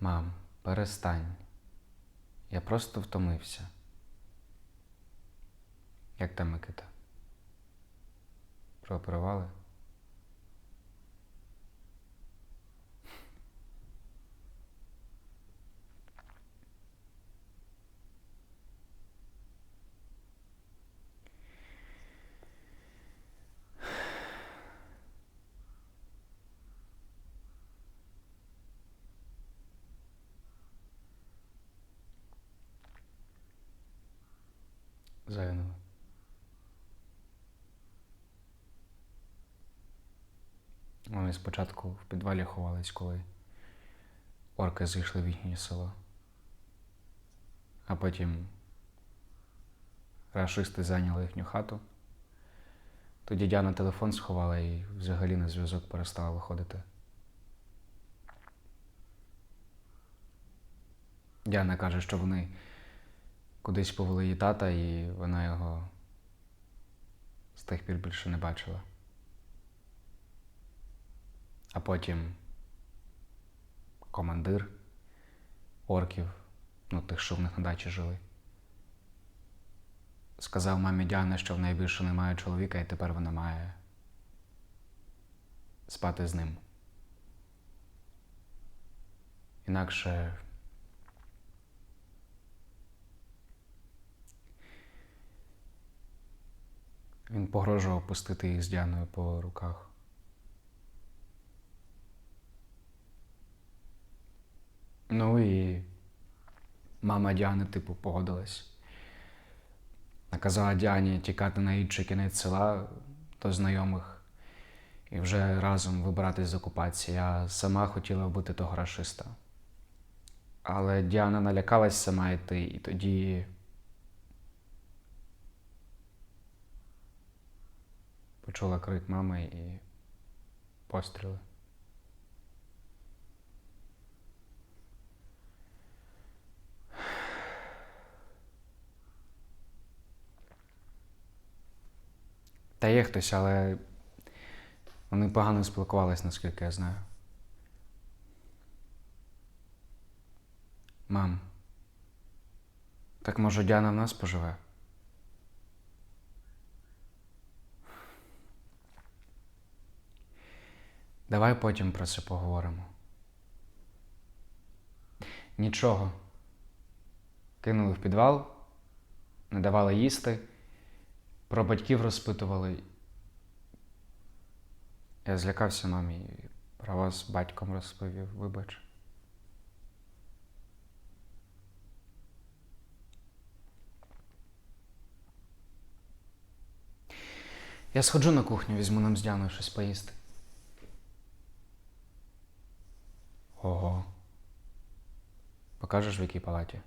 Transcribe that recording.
Мам, перестань. Я просто втомився. Як там Микита? Прооперували? Загинули. Вони спочатку в підвалі ховались, коли орки зайшли в їхнє село. А потім рашисти зайняли їхню хату. Тоді Діана телефон сховала і взагалі на зв'язок перестала виходити. Діана каже, що вони кудись повели її тата, і вона його з тих пір більше не бачила. А потім командир орків, ну тих, що в них на дачі жили, сказав мамі Діани, що в неї більше немає чоловіка, і тепер вона має спати з ним. Інакше погрожував пустити їх з Діаною по руках. Ну і мама Діани, типу, погодилась. Наказала Діані тікати на інший кінець села до знайомих і вже разом вибиратись з окупації. Я сама хотіла вбити того рашиста. Але Діана налякалась сама йти, і тоді. Почула крик мами і постріли. Та є хтось, але вони погано спілкувались, наскільки я знаю. Мам, так може Діана в нас поживе? Давай потім про це поговоримо. Нічого. Кинули в підвал, не давали їсти, про батьків розпитували. Я злякався мамі і про вас батьком розповів, вибач. Я сходжу на кухню, візьму нам з Діаною щось поїсти. Ого. Покажеш, в якій палаті?